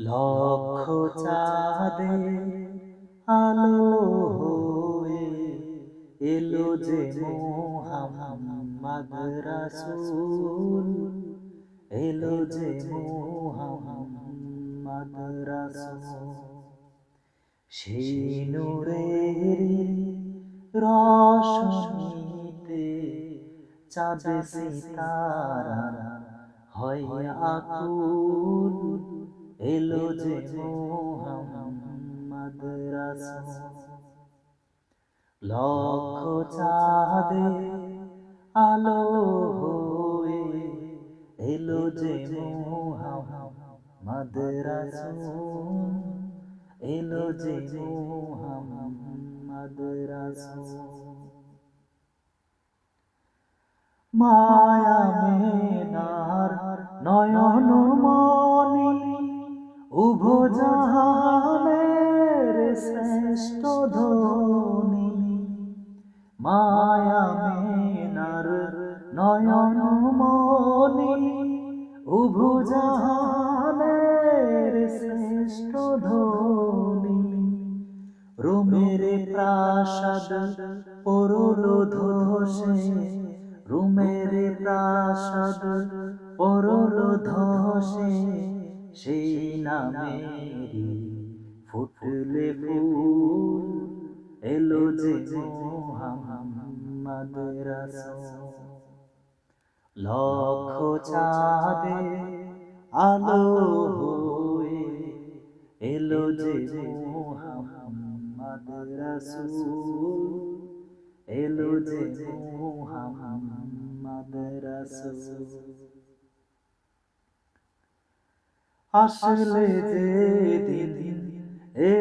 লক্ষ চাঁদে আলো হয়ে এলো যে মোহাম্মদ রাসূল। এলো যে মোহাম্মদ রাসূল। সেই নূরের রশনীতে চাঁদ সিতারা হয় আকুল। এলো যে মোহাম্মদ রাসূল। লক্ষ চাঁদে আলো হয়ে এলো যে মোহাম্মদ রাসূল। এলো যে মোহাম্মদ রাসূল। মায়া মেনার নয়ন মনি উভ জাহানের শ্রেষ্ঠ ধনী রোমের প্রাসাদ পরল ধসে, রুমের প্রাসাদ পরল ধসে। সেই নামেরি ফুটলে ফুল, এলো যে মোহাম্মদ রাসূল। লক্ষ চাঁদে আলো হয়ে এলো যে মোহাম্মদ রাসূল। এলো যে মোহাম্মদ রাসূল। আসলে যে দিন এ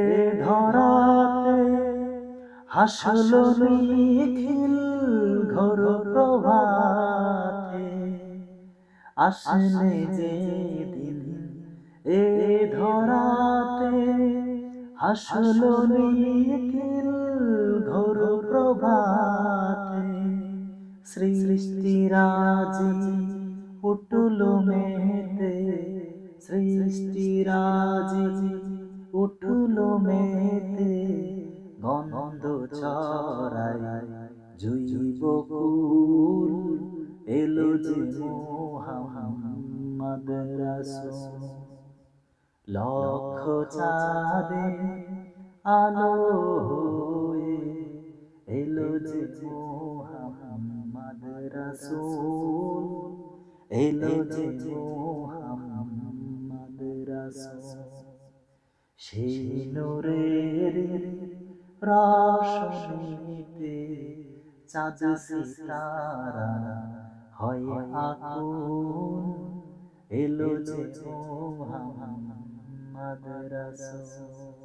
ধরাতে হাসলো নিখিল ঘোর প্রভাতে আসলে যে দিন এ ধরাতে হাসলো নিখিল ঘোর প্রভাতে। সৃষ্টিরাজি উঠল মেতে সৃষ্টিরাজি উঠল মেতে গন্ধ ছড়াই জৈব কুল। এলো যে মোহাম্মদ রাসূল। লক্ষ চাঁদে আলো হয়ে এলো যে মোহাম্মদ রাসূল। এলো যে মোহাম্মদ রাসূল। সেই নূরের রশনীতে চাঁদ সিতারা হয় আকুল এলো যে মোহাম্মদ রাসূল।